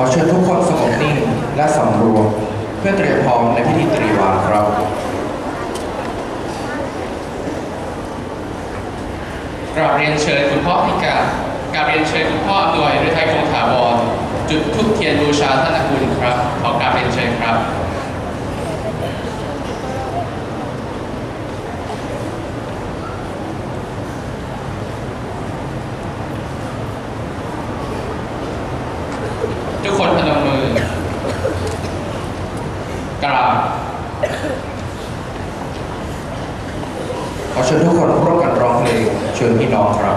ขอเชิญทุกคนสงบนิ่งและสำรวม เพื่อเตรียมพร้อมในพิธีตรีวาครับกราบเรียนเชิญคุณพ่อพิการกราบเรียนเชิญคุณพ่ออำนวยฤทัยคงถาวรจุดทุกเทียนบูชาท่านอคุณครับขอกราบเรียนเชิญครับ ทุกคนพนมมือ กราบขอเชิญทุกคนร่วมกันร้องเพลงเชิญพี่น้องครับ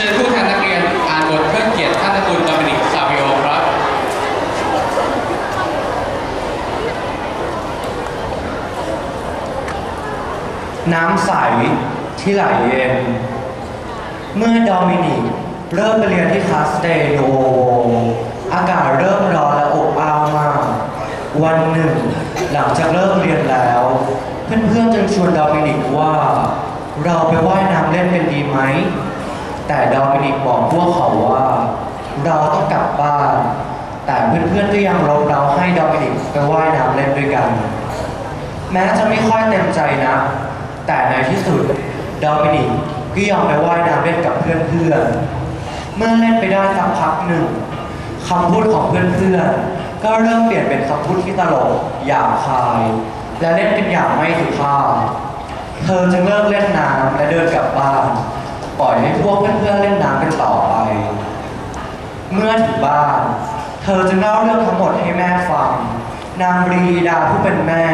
เชิญผู้แทนนักเรียนอ่านบทเพื่อเกียรติท่านอคุณโดมินิกซาวิโอครับน้ำใสที่ไหลเย็น เมื่อดอมินิกเริ่มไปเรียนที่คาสเตโนโวอากาศเริ่มร้อนและอบอ้าวมาก วันหนึ่ง หลังจากเริ่มเรียนแล้ว เพื่อนๆจึงชวนดอมินิกว่า เราไปว่ายน้ำเล่นกันดีไหม แต่ดอมินิกบอกพวกเขาว่า เราต้องกลับบ้าน แต่เพื่อนๆก็ยังรบเราให้ดอมินิกไปว่ายน้ำเล่นด้วยกัน แม้จะไม่ค่อยเต็มใจนะ แต่ในที่สุดดอมินิกก็ยอมไปว่ายน้ำเล่นกับเพื่อนๆ เมื่อเล่นไปได้สักพักหนึ่งคำพูดของเพื่อนๆ ก็เริ่มเปลี่ยนเป็นคำพูดที่ตลกหยาบคาย และเล่นกันอย่างไม่สุภาพ เธอจึงเลิกเล่นน้ำและเดินกลับบ้าน ปล่อยให้พวกเพื่อนๆเล่นน้ำกันต่อไป เมื่อถึงบ้าน เธอจึงเล่าเรื่องทั้งหมดให้แม่ฟัง นางบรีดาผู้เป็นแม่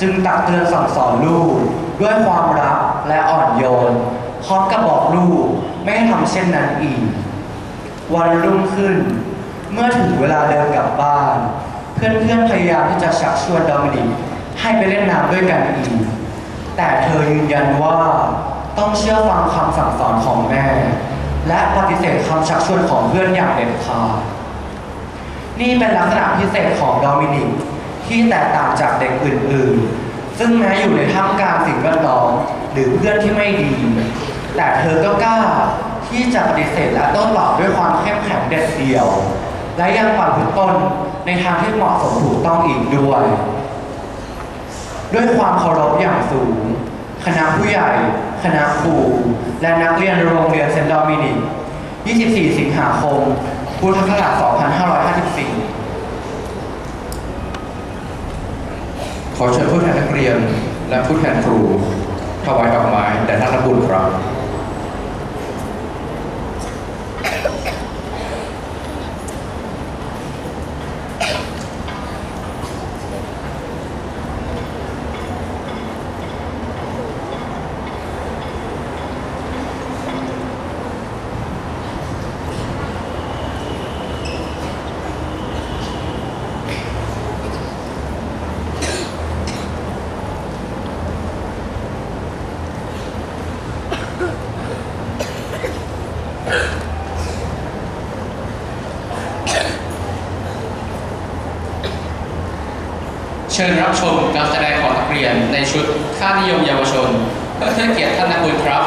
จึงตักเตือนสั่งสอนลูก ด้วยความรักและอ่อนโยนพร้อมกับบอกลูกไม่ให้ทำเช่นนั้นอีก วันรุ่งขึ้น เมื่อถึงเวลาเดินกลับบ้าน เพื่อนๆพยายามที่จะชักชวนโดมินิกให้ไปเล่นน้ำด้วยกันอีก แต่เธอยืนยันว่า ต้องเชื่อฟังคำสั่งสอนของแม่ และปฏิเสธคำชักชวนของเพื่อนอย่างเด็ดขาดนี่เป็นลักษณะพิเศษของโดมินิกที่แตกต่างจากเด็กอื่นๆ ซึ่งแม้อยู่ในท่ามกลางสิ่งแวดล้อมหรือเพื่อนที่ไม่ดี แต่เธอก็กล้าที่จะปฏิเสธและต้ตอบด้วยความเข้มแข็งเด็ดเดี่ยว และยังปัดพื้นต้นในทางที่เหมาะสมถูกต้องอีกด้วย ด้วยความเคารพอย่างสูง คณะผู้ใหญ่ คณะครูและนักเรียนโรงเรียนเซนต์ดอมินิก24 สิงหาคม พุทธศักราช2554 ขอเชิญผู้แทนนักเรียนและผู้แทนครูถวายดอกไม้แด่ท่านนบุญครับ ชิญรับชมการแสดงของนักเรียนในชุดค่านิยมเยาวชนเพื่อเทิดเกียรติท่านนักบุญครับ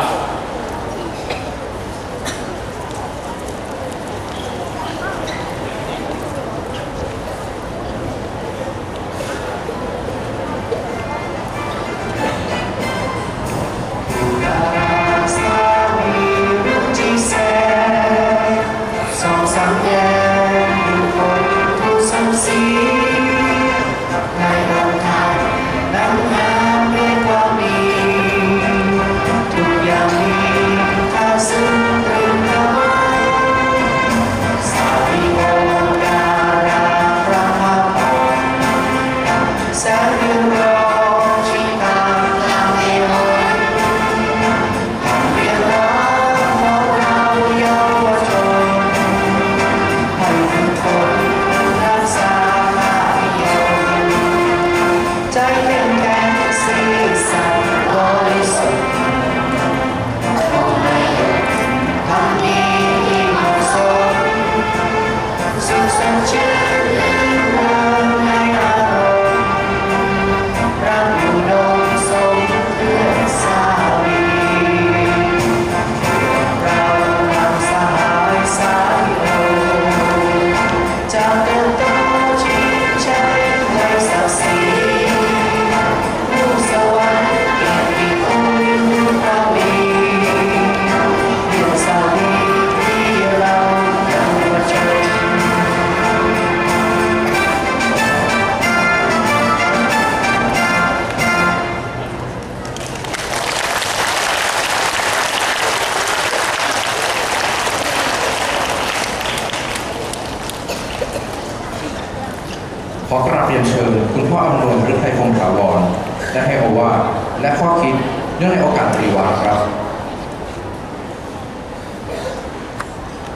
ได้ให้โอวาทและข้อคิดเนื่องในโอกาสตรีวาครับ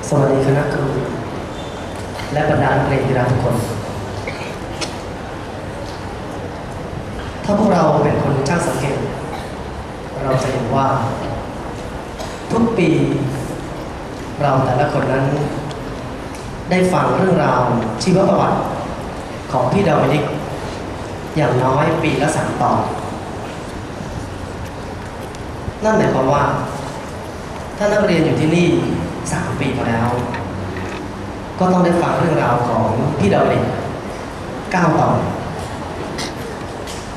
สวัสดีคณะครูและบรรดานักเรียนที่รักทุกคน ถ้าพวกเราเป็นคนช่างสังเกต เราจะเห็นว่า ทุกปีเราแต่ละคนนั้น ได้ฟังเรื่องราวชีวประวัติของพี่ดาวนิก อย่างน้อยปีละสามตอนนั่นหมายความว่า ถ้านักเรียนอยู่ที่นี่สามปีมาแล้ว ก็ต้องได้ฟังเรื่องราวของพี่ดาวดิกเก้าตอน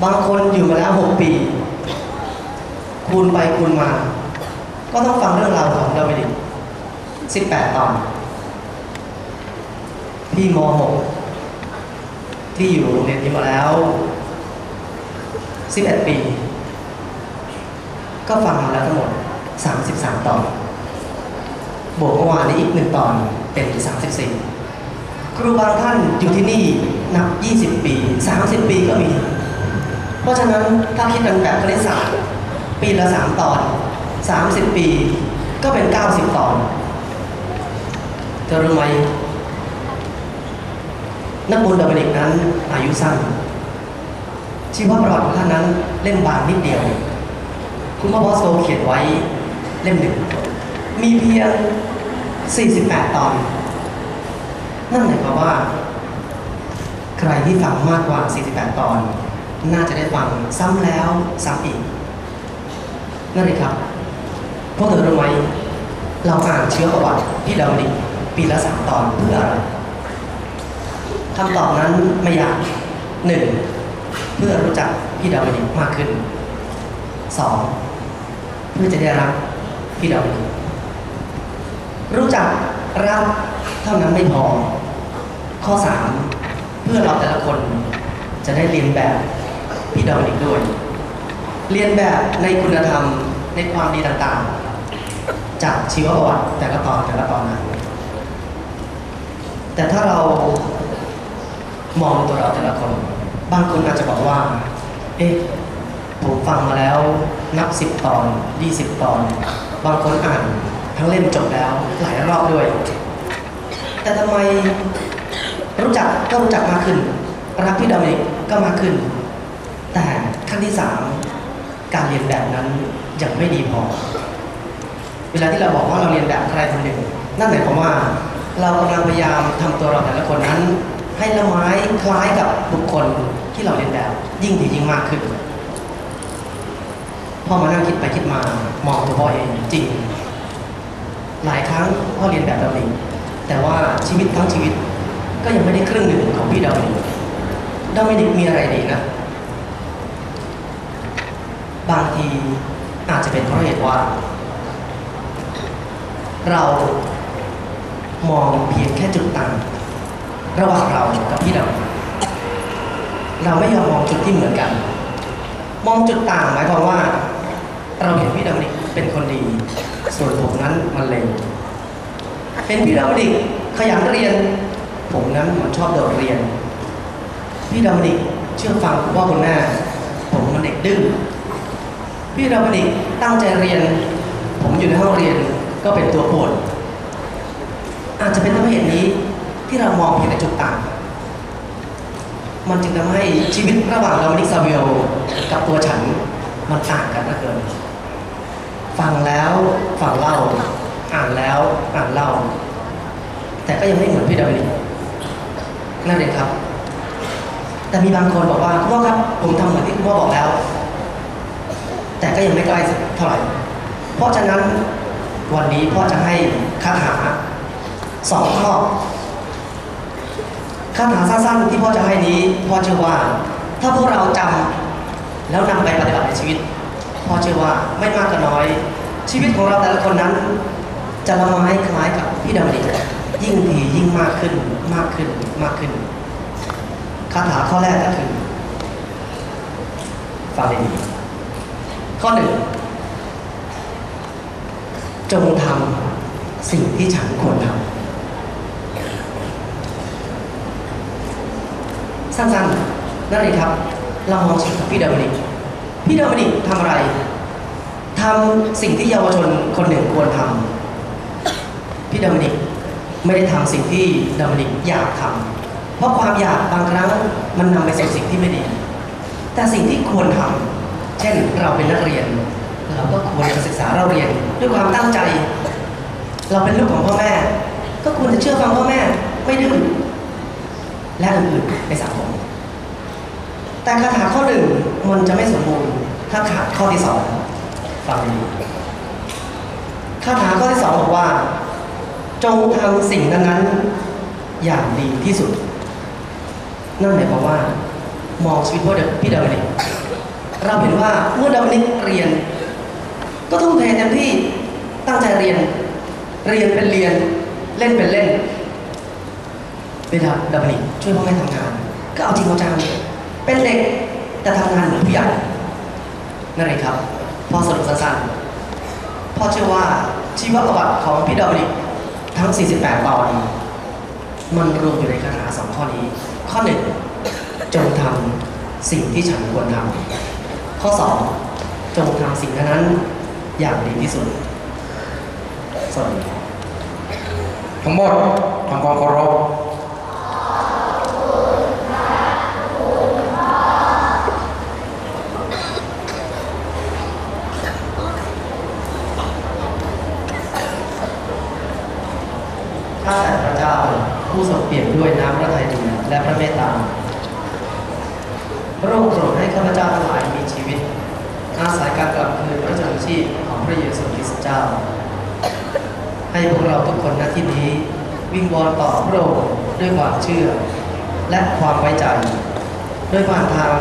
บางคนอยู่มาแล้วหกปี คูณไปคูณมา ก็ต้องฟังเรื่องราวของดาวดิกสิบแปดตอน พี่มหก ที่อยู่โรงเรียนนี้มาแล้วสิบเอ็ดปี ก็ฟังมาแล้วทั้งหมด 33 ตอน บวกเมื่อวานนี้อีกหนึ่งตอนเป็น 34 ครูบางท่านอยู่ที่นี่นับ 20 ปี 30 ปีก็มี เพราะฉะนั้นถ้าคิดกันแบบคณิตศาสตร์ ปีละ 3 ตอน 30 ปี ก็เป็น 90 ตอนเธอรู้ไหม นักบุญดาบดิกนั้นอายุสั้นชีวประวัติของท่านนั้นเล่มบางนิดเดียว คุณพ่อบอสโซเขียนไว้เล่มหนึ่ง มีเพียง 48 ตอน นั่นหมายความว่า ใครที่ฟังมากกว่า 48 ตอน น่าจะได้ฟังซ้ำแล้วซ้ำอีก นั่นเลยครับพวกเธอรู้ไหมเราอ่านเชื้อประวัติพี่ดาวดิปีละสามตอนเพื่ออะไร คำตอบนั้นไม่ยากหนึ่งเพื่อรู้จักพี่ดาวดิกมากขึ้นสองเพื่อจะได้รักพี่ดาวดิกรู้จักรักเท่านั้นไม่พอ ข้อสามเพื่อเราแต่ละคนจะได้เรียนแบบพี่ดาวดิกด้วย เรียนแบบในคุณธรรมในความดีต่างๆ จากชีวประวัติแต่ละตอนแต่ละตอนนั้นแต่ถ้าเรา มองตัวเราแต่ละคน บางคนอาจจะบอกว่า เอ๊ะผมฟังมาแล้วนับสิบตอนยี่สิบตอน บางคนอ่านทั้งเล่มจบแล้วหลายรอบด้วย แต่ทำไมรู้จักก็รู้จักมากขึ้น รักพี่โดมินิกก็มากขึ้น แต่ขั้นที่สามการเรียนแบบนั้นยังไม่ดีพอ เวลาที่เราบอกว่าเราเรียนแบบใครคนหนึ่ง นั่นหมายความว่า เรากำลังพยายามทำตัวเราแต่ละคนนั้น ให้ละไม้คล้ายกับบุคคลที่เราเรียนแบบ ยิ่งดียิ่งมากขึ้นพ่อมานั่งคิดไปคิดมามองตัวพ่อเองจริง หลายครั้งพ่อเรียนแบบดาวดิงแต่ว่าชีวิตทั้งชีวิต ก็ยังไม่ได้ครึ่งหนึ่งของพี่ดาวดิงดาวดิงมีอะไรดีนะบางทีอาจจะเป็นเพราะเหตุว่า เรามองเพียงแค่จุดต่าง ระหว่างเรากับพี่ดาวเราไม่ยอมมองจุดที่เหมือนกัน มองจุดต่างหมายความว่า เราเห็นพี่ดาวดิเป็นคนดี ส่วนผมนั้นมันเลวเป็นพี่ดาวดิขยันเรียน ผมนั้นมันชอบโดดเรียน พี่ดาวดิเชื่อฟังคุณพ่อคุณแม่ผมมันเด็กดื้อพี่ดาวดิตั้งใจเรียน ผมอยู่ในห้องเรียนก็เป็นตัวปวดอาจจะเป็นเพราะเหตุนี้ ที่เรามองเห็นในจุดต่าง มันจึงทำให้ชีวิตระหว่างเรานิกซาเวลกับตัวฉันมันต่างกันเหลือเกินฟังแล้วฟังเล่า อ่านแล้วอ่านเล่า แต่ก็ยังไม่เหมือนพี่ดาวิดนั่นเองครับ แต่มีบางคนบอกว่าคุณพ่อครับ ผมทำเหมือนที่คุณพ่อบอกแล้ว แต่ก็ยังไม่ใกล้เท่าไหร่ เพราะฉะนั้นวันนี้พ่อจะให้คาถาสองข้อ คาถาสั้นๆที่พ่อจะให้นี้พ่อเชื่อว่า ถ้าพวกเราจำแล้วนำไปปฏิบัติในชีวิตพ่อเชื่อว่าไม่มากก็น้อย ชีวิตของเราแต่ละคนนั้น จะละไม้คล้ายกับพี่ดำริยิ่งดียิ่งมากขึ้นมากขึ้นมากขึ้นคาถาข้อแรกก็คือฟังดีข้อหนึ่งจงทำสิ่งที่ฉันควรทำ สั้นๆนั่นเองครับ เรามองชีวิตของพี่เดอมินิกพี่เดอมินิกทำอะไรทำสิ่งที่เยาวชนคนหนึ่งควรทำพี่เดอมินิกไม่ได้ทำสิ่งที่เดอมินิกอยากทำเพราะความอยากบางครั้งมันนำไปสู่สิ่งที่ไม่ดี แต่สิ่งที่ควรทำเช่นเราเป็นนักเรียน เราก็ควรจะศึกษาเราเรียนด้วยความตั้งใจ เราเป็นลูกของพ่อแม่ ก็ควรจะเชื่อฟังพ่อแม่ไม่ดื้อ และอื่นๆในสังคมแต่คาถาข้อหนึ่งมันจะไม่สมบูรณ์ถ้าขาดข้อที่สองฟังดีคาถาข้อที่สองบอกว่า จงทำสิ่งนั้นๆอย่างดีที่สุด นั่นหมายความว่า มองชีวิตพ่อเด็กพี่ดาวนิกเราเห็นว่าเมื่อดาวนิกเรียน ก็ทุ่มเทเต็มที่ตั้งใจเรียน เรียนเป็นเรียนเล่นเป็นเล่น เวลาดับลิช่วยพ่อแม่ทำงาน ก็เอาจริงเอาจังเป็นเด็กแต่ทำงานเหมือนผู้ใหญ่นั่นเองครับพอสรุปสั้นๆพ่อเชื่อว่าชีวประวัติของพี่ดับลิทั้ง 48 ตอนมันรวมอยู่ในคาถาสองข้อนี้ ข้อหนึ่งจงทำสิ่งที่ฉันควรทำข้อสองจงทำสิ่งนั้นอย่างดีที่สุดสวัสดีครับทั้งหมดทำความเคารพ ข้าแต่พระเจ้า ผู้ทรงเปี่ยมด้วยน้ำพระทัยดีและพระเมตตาพระองค์โปรดให้ข้าพเจ้าทั้งหลายมีชีวิตอาศัยการกลับคืนพระชนชีพของพระเยซูคริสต์เจ้า ให้พวกเราทุกคนณที่นี้วิงวอนต่อพระองค์ด้วยความเชื่อ และความไว้ใจโดยผ่านทาง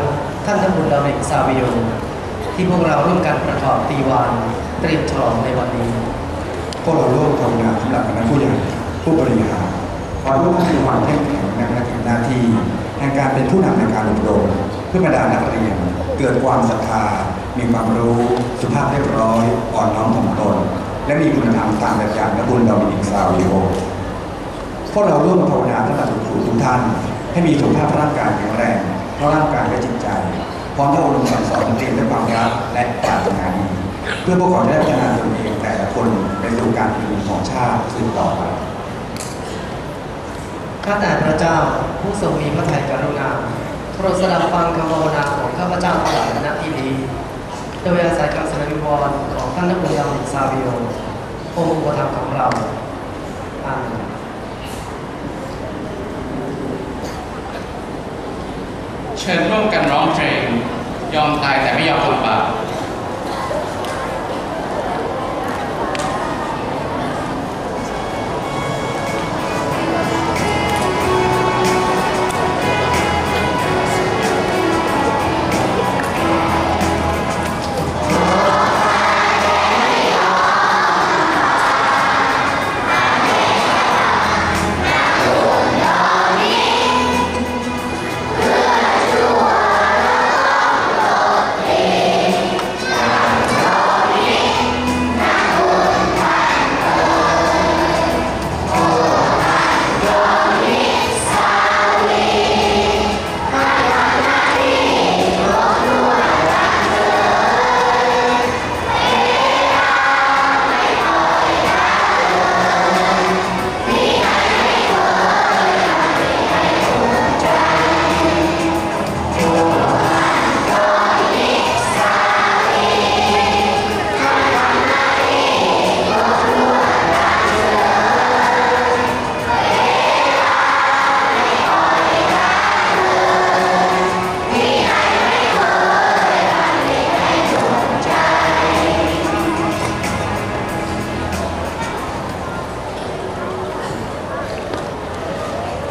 ท่านทบุญดาวิกซาวิโอที่พวกเราร่วมกันประกอบตีวานเตรียมฉลองในวันนี้พวกเราร่วมทำงานสำหรับคณะผู้ใหญ่ ผู้บริหารขอร่วมให้ความเข้มแข็งในภารกิจหน้าที่แห่งการเป็นผู้นำในการอบรมเพื่อบรรดานักเรียน เกิดความศรัทธา มีความรู้สุภาพเรียบร้อย อ่อนน้อมถ่อมตน และมีคุณธรรมตามแบบอย่างและบุญดอมินิกซาวิโอพวกเราร่วมภาวนาท่านอาจารย์ครูทุกท่าน ให้มีสุขภาพร่างกายแข็งแรงทั้งร่างกายและจิตใจ พร้อมทั้งอบรมสั่งสอนนักเรียนด้วยความรักและปรารถนาดีเพื่อพวกเขาจะได้พัฒนาตนเองแต่ละคนไปสู่การเป็นของชาติสืบต่อไป ข้าแต่พระเจ้าผู้ทรงมีพระทัยกรุณาโปรดสดับฟังคำภาวนาของข้าพเจ้าทั้งหลายณที่นี้โดยอาศัยคำสนวิวรณ์ของท่านนักบุญดามซาวิโอองค์อุปถัมภ์ของเราอาเมนเชิญร่วมกันร้องเพลงยอมตายแต่ไม่ยอมทำบาป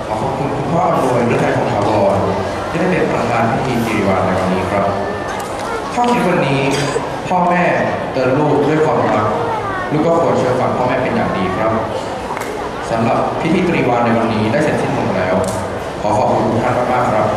ขอขอบคุณคุณพ่ออำนวยฤทัยของถาวรที่ได้เป็นประธานพิธีกิริวาในวันนี้ครับข้อคิดวันนี้พ่อแม่เตือนลูกด้วยความรักลูกก็ควรเชื่อฟังพ่อแม่เป็นอย่างดีครับสำหรับพิธีตรีวาในวันนี้ได้เสร็จสิ้นลงแล้ว ขอขอบคุณทุกท่านมากๆครับ